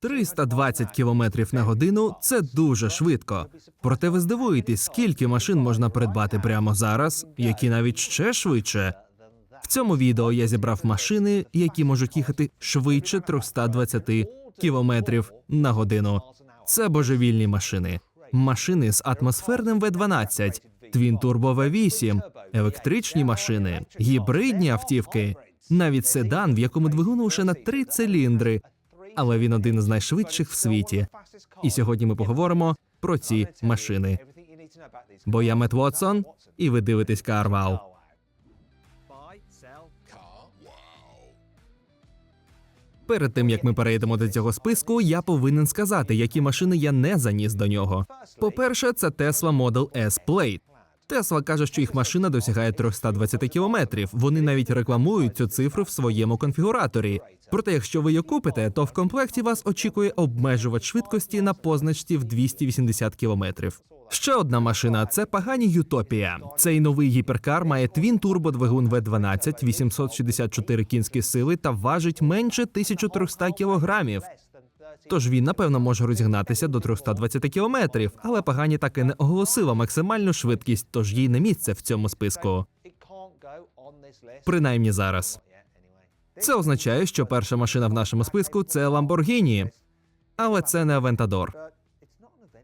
320 км на годину це дуже швидко. Проте ви здивуєтесь, скільки машин можна придбати прямо зараз, які навіть ще швидше. В цьому відео я зібрав машини, які можуть їхати швидше 320 км на годину. Це божевільні машини. Машини з атмосферним V12, Twin Turbo V8, електричні машини, гібридні автівки, навіть седан, в якому двигун лише на три циліндри, але він один з найшвидших в світі. І сьогодні ми поговоримо про ці машини. Бо я Мет Вотсон, і ви дивитесь Карвал. Перед тим як ми перейдемо до цього списку, я повинен сказати, які машини я не заніс до нього. По-перше, це Tesla Model S Plate. Тесла каже, що їх машина досягає 320 кілометрів. Вони навіть рекламують цю цифру в своєму конфігураторі. Проте, якщо ви її купите, то в комплекті вас очікує обмежувач швидкості на позначці в 280 кілометрів. Ще одна машина це Пагані Ютопія. Цей новий гіперкар має твін турбо двигун V12, 864 кінські сили та важить менше 1300 кілограмів. Тож він, напевно, може розігнатися до 320 кілометрів, але Пагані так і не оголосила максимальну швидкість, тож їй не місце в цьому списку. Принаймні зараз. Це означає, що перша машина в нашому списку це Lamborghini. Але це не Aventador.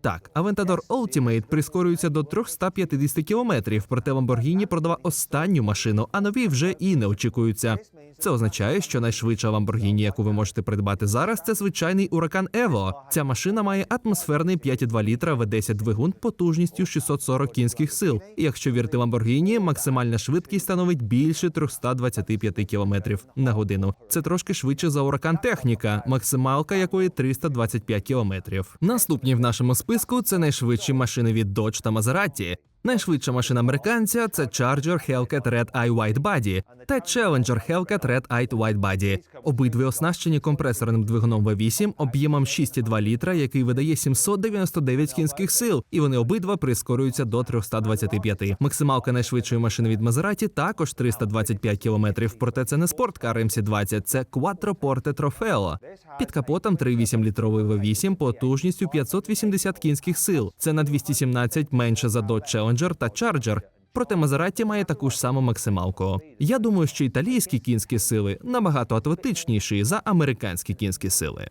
Так, Aventador Ultimate прискорюється до 350 кілометрів, проте Lamborghini продала останню машину, а нові вже і не очікуються. Це означає, що найшвидша Lamborghini, яку ви можете придбати зараз, це звичайний Huracan Evo. Ця машина має атмосферний 5,2 літра V10 двигун потужністю 640 кінських сил. І якщо вірити Lamborghini, максимальна швидкість становить більше 325 км на годину. Це трошки швидше за Huracan Техніка, максималка якої 325 км. Наступні в нашому списку це найшвидші машини від Dodge та Maserati. Найшвидша машина американця це Charger Hellcat Red Eye White Body та Challenger Hellcat Red Eye White Body. Обидві оснащені компресорним двигуном V8 об'ємом 6,2 літра, який видає 799 кінських сил, і вони обидва прискорюються до 325. Максималка найшвидшої машини від Maserati також 325 кілометрів. Проте це не спорткар MC20, це Quattroporte Trofeo. Під капотом 3,8 літровий V8 потужністю 580 кінських сил. Це на 217 менше за Dodge Challenger та Charger. Проте Мазераті має таку ж саму максималку. Я думаю, що італійські кінські сили набагато атлетичніші за американські кінські сили.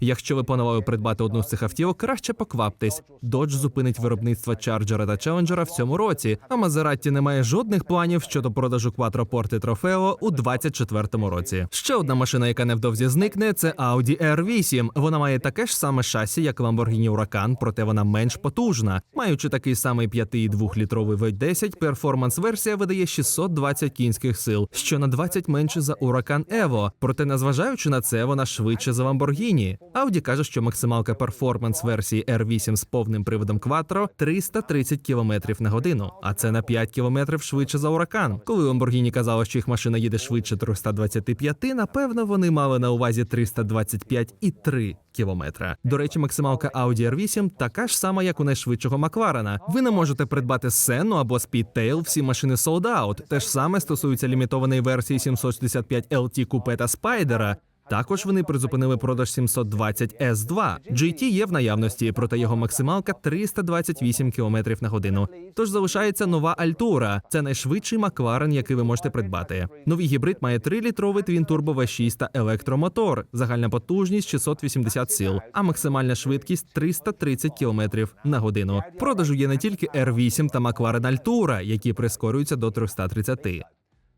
Якщо ви планували придбати одну з цих автівок, краще покваптесь. Dodge зупинить виробництво Чарджера та Челенджера в цьому році, а Мазератті не має жодних планів щодо продажу Quattroporte Trofeo у 24-му році. Ще одна машина, яка невдовзі зникне, це Audi R8. Вона має таке ж саме шасі, як Lamborghini Huracan, проте вона менш потужна. Маючи такий самий 5,2-літровий V10, перформанс-версія видає 620 кінських сил, що на 20 менше за Huracan Evo. Проте, незважаючи на це, вона швидше за Lamborghini. Audi каже, що максималка перформанс версії R8 з повним приводом Quattro 330 км на годину, а це на 5 км швидше за Huracan. Коли Lamborghini казала, що їх машина їде швидше 325, напевно, вони мали на увазі 325,3 кілометра. До речі, максималка Audi R8 така ж сама, як у найшвидшого Макларена. Ви не можете придбати Senna або Speedtail, всі машини sold out. Те ж саме стосується лімітованої версії 765 LT Coupe та Spider. Також вони призупинили продаж 720 S2. GT є в наявності, проте його максималка 328 км на годину. Тож залишається нова Altura. Це найшвидший Макларен, який ви можете придбати. Новий гібрид має 3-літровий Twin Turbo V6 та електромотор. Загальна потужність 680 сил, а максимальна швидкість 330 км на годину. Продажу є не тільки R8 та McLaren Altura, які прискорюються до 330.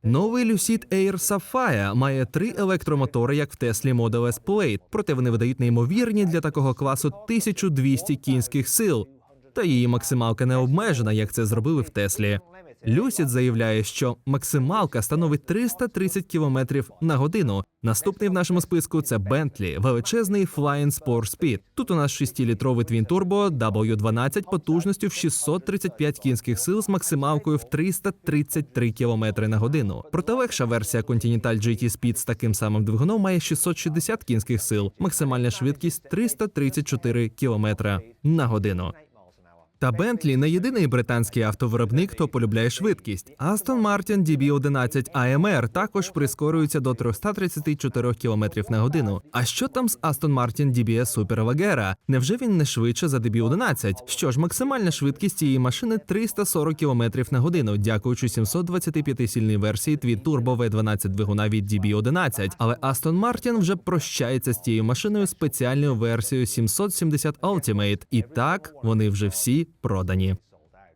Новий Lucid Air Sapphire має три електромотори, як в Теслі Model S Plate, проте вони видають неймовірні для такого класу 1200 кінських сил. Та її максималка не обмежена, як це зробили в Теслі. Lucid заявляє, що максималка становить 330 км на годину. Наступний в нашому списку це Bentley, величезний Flying Sport Speed. Тут у нас 6-літровий Twin Turbo W12 потужністю в 635 кінських сил з максималкою в 333 км на годину. Проте легша версія Continental GT Speed з таким самим двигуном має 660 кінських сил, максимальна швидкість 334 км на годину. Та Bentley не єдиний британський автовиробник, хто полюбляє швидкість. Aston Martin DB11 AMR також прискорюється до 334 км на годину. А що там з Aston Martin DBS Superleggera? Невже він не швидше за DB11? Що ж, максимальна швидкість цієї машини 340 км на годину, дякуючи 725-сильній версії Twin-Turbo V12 двигуна від DB11. Але Aston Martin вже прощається з цією машиною спеціальною версією 770 Ultimate. І так вони вже всі продані.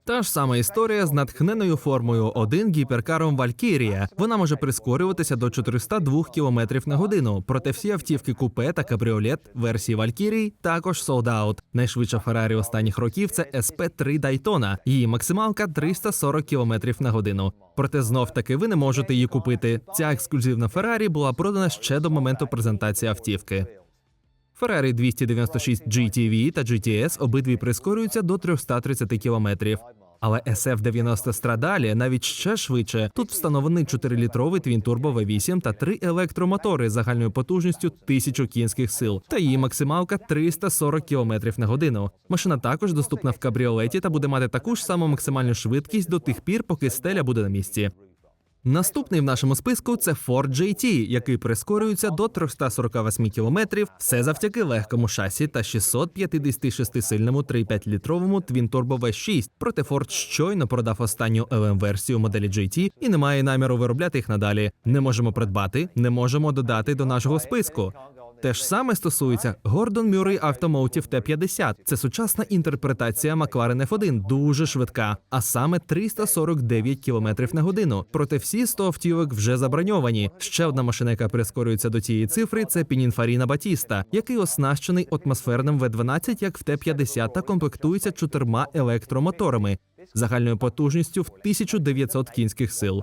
Та ж сама історія з натхненою формою 1 гіперкаром Valkyria. Вона може прискорюватися до 402 км на годину. Проте всі автівки купе та кабріолет версії Valkyrie також out. Найшвидша Феррарі останніх років це SP3 Daytona. Її максималка 340 км на годину. Проте знов таки ви не можете її купити. Ця ексклюзивна Феррарі була продана ще до моменту презентації автівки. Ferrari 296 GTV та GTS обидві прискорюються до 330 км. Але SF90 страдалі навіть ще швидше. Тут встановлений 4-літровий твін-турбо V8 та три електромотори загальною потужністю 1000 кінських сил. Та її максималка 340 км на годину. Машина також доступна в кабріолеті та буде мати таку ж саму максимальну швидкість до тих пір, поки стеля буде на місці. Наступний в нашому списку це Ford GT, який прискорюється до 348 км, все завдяки легкому шасі та 656-сильному 3,5-літровому Twin Turbo V6. Проте Ford щойно продав останню LM-версію моделі GT і не має наміру виробляти їх надалі. Не можемо придбати, не можемо додати до нашого списку. Те ж саме стосується Gordon Murray Automotive T50. Це сучасна інтерпретація McLaren F1, дуже швидка, а саме 349 км на годину. Проте всі 100 автівок вже заброньовані. Ще одна машина, яка прискорюється до цієї цифри, це Pininfarina Batista, який оснащений атмосферним V12, як в T50, та комплектується чотирма електромоторами загальною потужністю в 1900 кінських сил.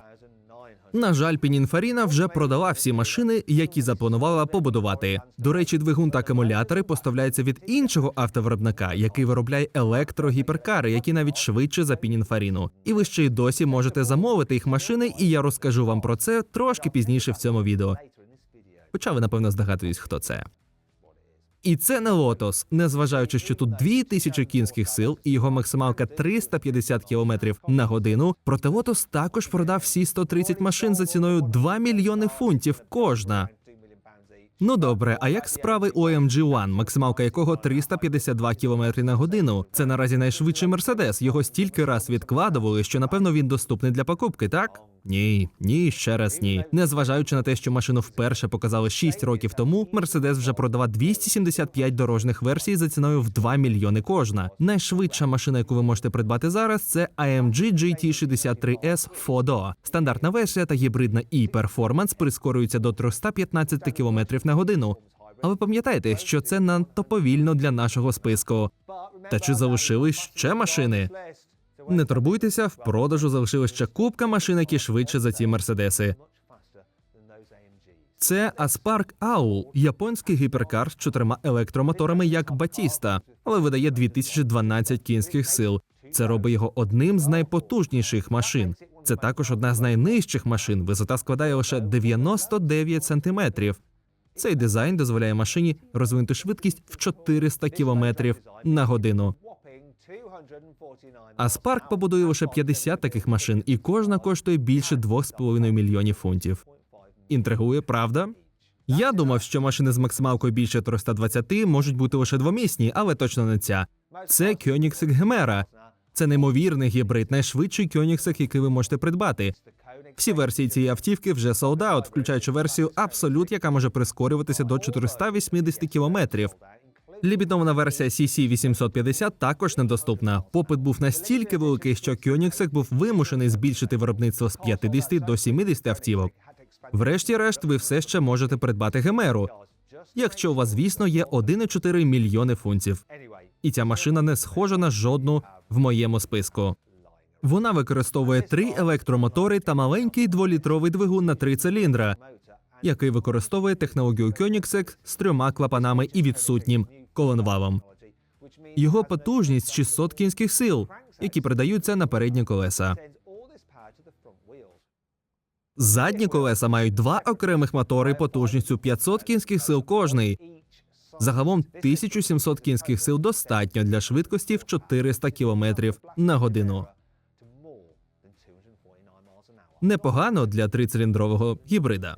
На жаль, Пінінфаріна вже продала всі машини, які запланувала побудувати. До речі, двигун та акумулятори поставляються від іншого автовиробника, який виробляє електрогіперкари, які навіть швидше за Пінінфаріну. І ви ще й досі можете замовити їх машини, і я розкажу вам про це трошки пізніше в цьому відео. Хоча ви напевно здогадуєтесь, хто це. І це не лотос, незважаючи, що тут 2000 кінських сил і його максималка 350 км на годину. Проте лотос також продав всі 130 машин за ціною 2 мільйони фунтів кожна. Ну добре, а як справи у AMG One, максималка якого 352 км на годину? Це наразі найшвидший мерседес. Його стільки раз відкладували, що напевно він доступний для покупки, так? Ні, ні, ще раз ні. Незважаючи на те, що машину вперше показали 6 років тому, Мерседес вже продала 275 дорожніх версій за ціною в 2 мільйони кожна. Найшвидша машина, яку ви можете придбати зараз, це AMG GT63S FODO. Стандартна версія та гібридна e-Performance прискорюються до 315 км на годину. А ви пам'ятаєте, що це надто повільно для нашого списку? Та чи залишились ще машини? Не турбуйтеся, в продажу залишилась ще купка машин, які швидше за ці мерседеси. Це Aspарк Aul, японський гіперкар з чотирма електромоторами, як Батіста, але видає 2012 кінських сил. Це робить його одним з найпотужніших машин. Це також одна з найнижчих машин. Висота складає лише 99 сантиметрів. Цей дизайн дозволяє машині розвинути швидкість в 400 кілометрів на годину. А Spark побудує лише 50 таких машин, і кожна коштує більше 2,5 мільйонів фунтів. Інтригує, правда? Я думав, що машини з максималкою більше 320 можуть бути лише двомісні, але точно не ця. Це Koenigsegg Gemera. Це неймовірний гібрид, найшвидший Koenigsegg, який ви можете придбати. Всі версії цієї автівки вже sold out, включаючи версію Absolute, яка може прискорюватися до 480 кілометрів. Лімітована версія CC 850 також недоступна. Попит був настільки великий, що Koenigsegg був вимушений збільшити виробництво з 50 до 70 автівок. Врешті-решт, ви все ще можете придбати гемеру, якщо у вас, звісно, є 1,4 мільйони фунтів. І ця машина не схожа на жодну в моєму списку. Вона використовує три електромотори та маленький дволітровий двигун на три циліндра, який використовує технологію Koenigsegg з трьома клапанами і відсутнім коленвалом. Його потужність 600 кінських сил, які передаються на передні колеса. Задні колеса мають два окремих мотори потужністю 500 кінських сил кожний. Загалом 1700 кінських сил достатньо для швидкості в 400 км на годину. Непогано для трициліндрового гібрида.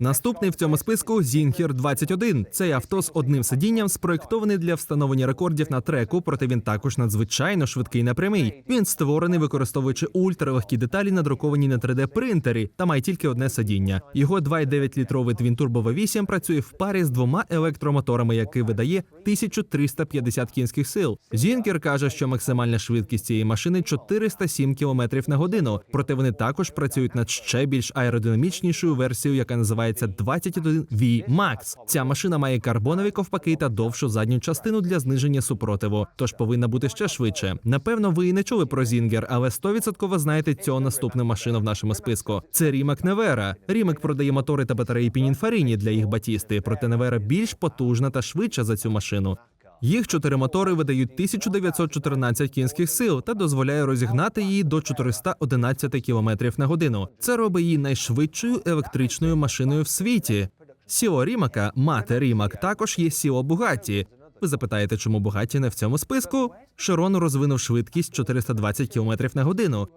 Наступний в цьому списку Зінгер 21. Цей авто з одним сидінням спроєктований для встановлення рекордів на треку, проте він також надзвичайно швидкий на прямий. Він створений використовуючи ультралегкі деталі, надруковані на 3D принтері, та має тільки одне сидіння. Його 2,9 літровий твінтурбо V8 працює в парі з двома електромоторами, який видає 1350 кінських сил. Зінгер каже, що максимальна швидкість цієї машини 407 км на годину. Проте вони також працюють над ще більш аеродинамічнішою версією, яка називається 21V Max. Ця машина має карбонові ковпаки та довшу задню частину для зниження супротиву, тож повинна бути ще швидше. Напевно, ви і не чули про Зінгер, але 100% знаєте цього наступну машину в нашому списку. Це Рімак Невера. Рімак продає мотори та батареї Пінінфаріні для їх батісти, проте Невера більш потужна та швидша за цю машину. Їх чотири мотори видають 1914 кінських сил та дозволяє розігнати її до 411 км на годину. Це робить її найшвидшою електричною машиною в світі. Сіо Рімака, мати Рімак, також є Сіо Бугатті. Ви запитаєте, чому Бугатті не в цьому списку? Широн розвинув швидкість 420 км на годину.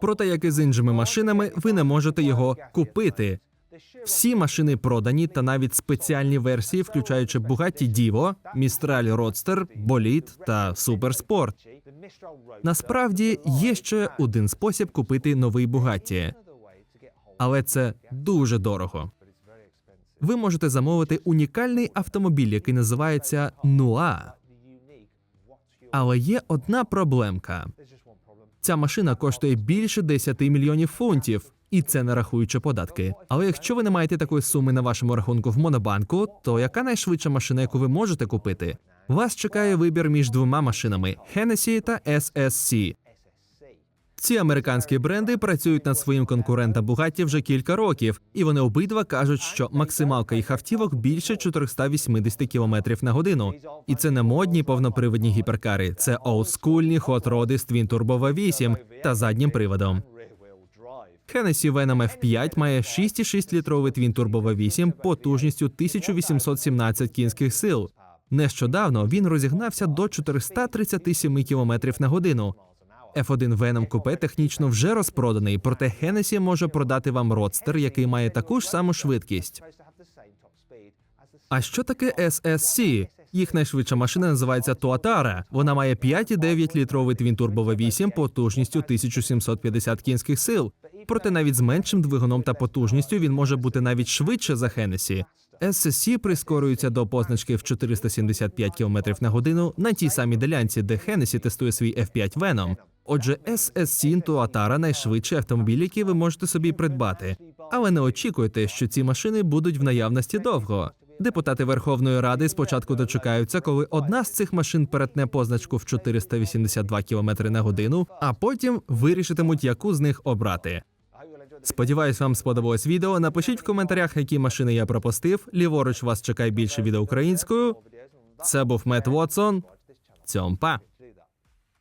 Проте, як і з іншими машинами, ви не можете його купити. Всі машини продані, та навіть спеціальні версії, включаючи Bugatti Divo, Mistral Roadster, Bolid та Supersport. Насправді є ще один спосіб купити новий Bugatti, але це дуже дорого. Ви можете замовити унікальний автомобіль, який називається Нуа. Але є одна проблемка: ця машина коштує більше 10 мільйонів фунтів. І це не рахуючи податки. Але якщо ви не маєте такої суми на вашому рахунку в монобанку, то яка найшвидша машина, яку ви можете купити? Вас чекає вибір між двома машинами Hennessy та SSC. Ці американські бренди працюють над своїм конкурентом Bugatti вже кілька років, і вони обидва кажуть, що максималка їх автівок більше 480 км на годину. І це не модні повноприводні гіперкари, це олдскульні хот-роди з Twin Turbo V8 та заднім приводом. Hennessy Venom F5 має 6,6 літровий Twin Turbo V8 потужністю 1817 кінських сил. Нещодавно він розігнався до 437 км на годину. F1 Venom Coupe технічно вже розпроданий, проте Hennessy може продати вам родстер, який має таку ж саму швидкість. А що таке SSC? Їх найшвидша машина називається Туатара. Вона має 5,9 літровий Twin Turbo V8 потужністю 1750 кінських сил. Проте навіть з меншим двигуном та потужністю він може бути навіть швидше за Hennessy. SSC прискорюється до позначки в 475 км на годину на тій самій ділянці, де Hennessy тестує свій F5 Venom. Отже, SSC Tuatara – найшвидший автомобіль, який ви можете собі придбати. Але не очікуйте, що ці машини будуть в наявності довго. Депутати Верховної Ради спочатку дочекаються, коли одна з цих машин перетне позначку в 482 км на годину, а потім вирішитимуть, яку з них обрати. Сподіваюсь, вам сподобалось відео. Напишіть в коментарях, які машини я пропустив. Ліворуч вас чекає більше відео українською. Це був Мет Вотсон. Цьом па.